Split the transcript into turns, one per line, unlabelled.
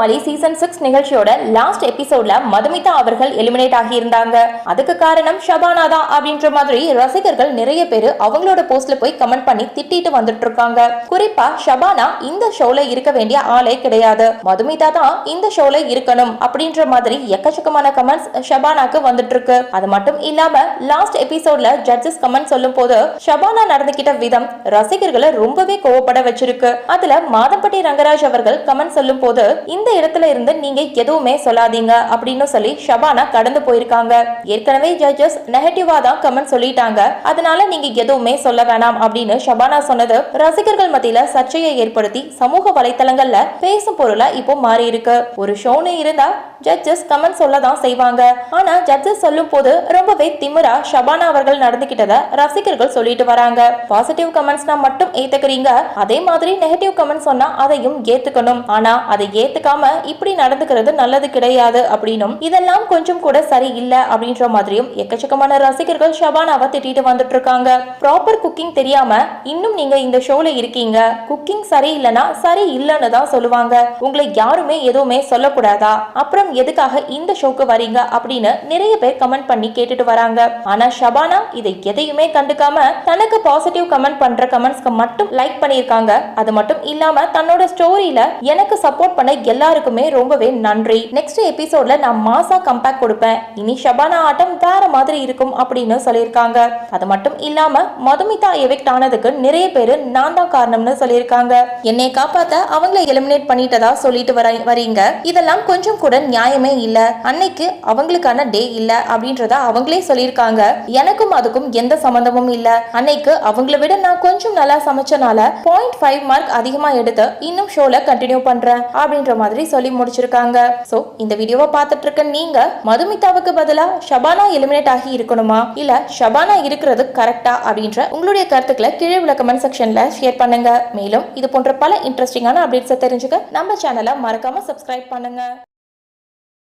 கோமாளி season six நிகழ்ச்சியோட last எபிசோட்ல மதுமிதா அவர்கள் எலிமினேட் ஆகியிருந்தாங்க. அதுக்கு காரணம் ஷபானா தான் அப்படின்ற மாதிரி ரசிகர்கள் நிறைய பேர் அவங்களோட போஸ்ட்ல போய் கமெண்ட் பண்ணி திட்டிட்டு வந்துட்டு இருக்காங்க. குறிப்பா ஷபானா இந்த ஷோல இருக்க வேண்டிய ஆளே கிடையாது. மதுமிதா தான் இந்த ஷோல இருக்கணும் அப்படின்ற மாதிரி எக்கச்சக்கமான கமெண்ட்ஸ் ஷபானாக்கு வந்துட்டு இருக்கு. அது மட்டும் இல்லாம லாஸ்ட் எபிசோட்ல ஜட்ஜஸ் கமெண்ட் சொல்லும் போது ஷபானா நடந்துகிட்ட விதம் ரசிகர்களை ரொம்பவே கோவப்பட வச்சிருக்கு. அதுல மாதம்பட்டி ரங்கராஜ் அவர்கள் கமெண்ட் சொல்லும் போது இந்த இடத்துல இருந்து நீங்க எதுவுமே சொல்லாதீங்க அப்படின்னு சொல்லி ஷபானா கடந்து போயிருக்காங்க. ஏற்கனவே ஜட்ஜஸ் நெகட்டிவா தான் கமெண்ட் சொல்லிட்டாங்க. அதனால நீங்க எதுவுமே சொல்ல வேணாம் அப்படின்னு ஷபானா சொன்னது ரசிகர்கள் மத்தியில சர்ச்சையை ஏற்படுத்தி சமூக வலைத்தளங்கள்ல பேசும் பொருளா இப்போ மாறி இருக்கு. ஒரு ஷோன்னு இருந்தா ஜட்ஜஸ் கமெண்ட் சொல்ல தான் செய்வாங்க. ஆனா ஜட்ஜஸ் சொல்லும் போது ரொம்பவே திமிரா ஷபானா அவர்கள் நடந்துகிட்டத ரசிகர்கள் சொல்லிட்டு வராங்க. பாசிட்டிவ் கமெண்ட்ஸ்னா மட்டும் ஏத்துக்கிறீங்க. அதே மாதிரி நெகட்டிவ் கமெண்ட் சொன்னா அதையும் ஏத்துக்கணும். ஆனா அதை ஏத்துக்காம இப்படி நடந்துக்கிறது நல்லது கிடையாது அப்படின்னும். இதெல்லாம் கொஞ்சம் கூட சரி அப்படின்ற மாதிரியும் எக்கச்சக்கமான ரசிகர்கள் ஷபானாவை திட்டிட்டு வந்துட்டு இருக்காங்க. ப்ராப்பர் குக்கிங் தெரியாம இன்னும் நீங்க இந்த ஷோல இருக்கீங்க. குக்கிங் சரியில்லைனா சரி இல்லைன்னு தான் சொல்லுவாங்க. உங்களை யாருமே எதுவுமே சொல்லக்கூடாதா? அப்புறம் எதுக்காக இந்த ஷோக்கு வரீங்க அப்படின்னு நிறைய பேர் கமெண்ட் பண்ணி கேட்டுட்டு வராங்க. ஆனா ஷபானா இதை எதையுமே கண்டுக்காம தனக்கு பாசிட்டிவ் கமெண்ட் பண்ற கமெண்ட்ஸ்க்கு மட்டும் லைக் பண்ணியிருக்காங்க. அது மட்டும் இல்லாம தன்னோட ஸ்டோரியில எனக்கு சப்போர்ட் பண்ண எல்லா எல்லாருக்குமே ரொம்பவே நன்றி. நெக்ஸ்ட் எபிசோட்ல நான் மாசா கம்பேக் கொடுப்பேன். இனி ஷபானா ஆட்டம் வேற மாதிரி இருக்கும் அப்படின்னு சொல்லியிருக்காங்க. அது மட்டும் இல்லாம மதுமிதா எவிக்ட் ஆனதுக்கு நிறைய பேரு நான் தான் காரணம்னு சொல்லியிருக்காங்க. என்னை காப்பாத்த அவங்கள எலிமினேட் பண்ணிட்டதா சொல்லிட்டு வர வரீங்க. இதெல்லாம் கொஞ்சம் கூட நியாயமே இல்ல. அன்னைக்கு அவங்களுக்கான டே இல்ல அப்படின்றத அவங்களே சொல்லியிருக்காங்க. எனக்கும் அதுக்கும் எந்த சம்பந்தமும் இல்ல. அன்னைக்கு அவங்கள விட நான் கொஞ்சம் நல்லா சமைச்சனால பாயிண்ட் ஃபைவ் மார்க் அதிகமா எடுத்து இன்னும் ஷோல கண்டினியூ பண்றேன் அப்படின்ற மாதிரி சொல்லி முடிச்சிருக்காங்க. சோ இந்த வீடியோவை பார்த்துட்டு இருக்க நீங்க மதுமிதாவுக்கு பதிலா ஷபானா எலிமினேட் ஆகி இருக்கணுமா? இல்ல ஷபானா இருக்கிறது கரெக்டா அப்படின்ற உங்களுடைய கருத்துக்களை கீழே உள்ள கமெண்ட் செக்ஷன்ல ஷேர் பண்ணுங்க. மேலும் இது போன்ற பல இன்ட்ரெஸ்டிங்கான அப்டேட்ஸை தெரிஞ்சுக்க நம்ம சேனலை மறக்காம சப்ஸ்கிரைப் பண்ணுங்க.